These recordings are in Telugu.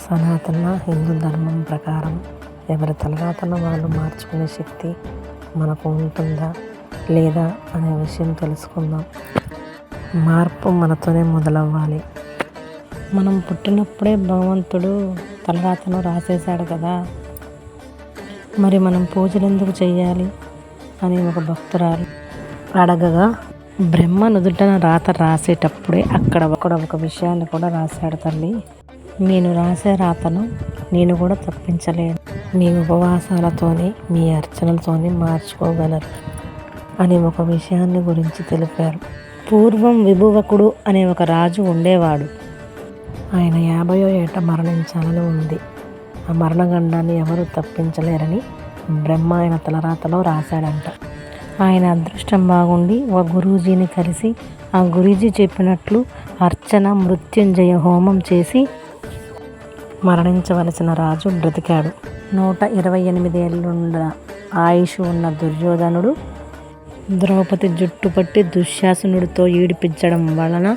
సనాతన హిందూ ధర్మం ప్రకారం ఎవరి తలరాతను వాళ్ళు మార్చుకునే శక్తి మనకు ఉంటుందా లేదా అనే విషయం తెలుసుకుందాం. మార్పు మనతోనే మొదలవ్వాలి. మనం పుట్టినప్పుడే భగవంతుడు తలరాతను రాసేశాడు కదా. మరి మనం పూజలు ఎందుకు చేయాలి అని ఒక భక్తురాలు అడగగా బ్రహ్మ నుదుటన రాత రాసేటప్పుడే అక్కడ అక్కడ ఒక విషయాన్ని కూడా రాశాడు తల్లి. నేను రాసే రాతను నేను కూడా తప్పించలేను. మీ ఉపవాసాలతోనే మీ అర్చనలతోనే మార్చుకోగలరు అని ఒక విషయాన్ని గురించి తెలిపారు. పూర్వం విభువకుడు అనే ఒక రాజు ఉండేవాడు. ఆయన యాభయో ఏట మరణించాలని ఉంది. ఆ మరణగండాన్ని ఎవరు తప్పించలేరని బ్రహ్మ ఆయన తలరాతలో రాశాడంట. ఆయన అదృష్టం బాగుండి ఒక గురూజీని కలిసి ఆ గురూజీ చెప్పినట్లు అర్చన మృత్యుంజయ హోమం చేసి మరణించవలసిన రాజు బ్రతికాడు. నూట ఇరవై ఎనిమిదేళ్ళుండ ఆయుష్ ఉన్న దుర్యోధనుడు ద్రౌపది జుట్టు పట్టి దుశ్శాసనుడితో ఈడిపించడం వలన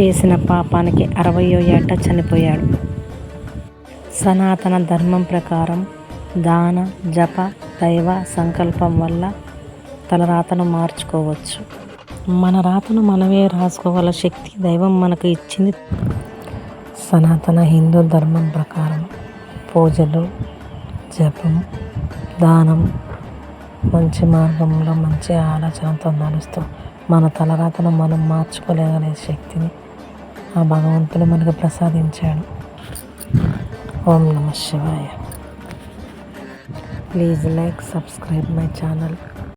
చేసిన పాపానికి అరవయో ఏట చనిపోయాడు. సనాతన ధర్మం ప్రకారం దాన జప దైవ సంకల్పం వల్ల తలరాతను మార్చుకోవచ్చు. మన రాతను మనమే రాసుకోగల శక్తి దైవం మనకు ఇచ్చింది. సనాతన హిందూ ధర్మం ప్రకారం పూజలు జపం దానం మంచి మార్గంలో మంచి ఆలోచనతో నడుస్తూ మన తలరాతను మనం మార్చుకోలేగలే శక్తిని ఆ భగవంతుడు మనకు ప్రసాదించాడు. ఓం నమ శివాయ. Please like subscribe my channel.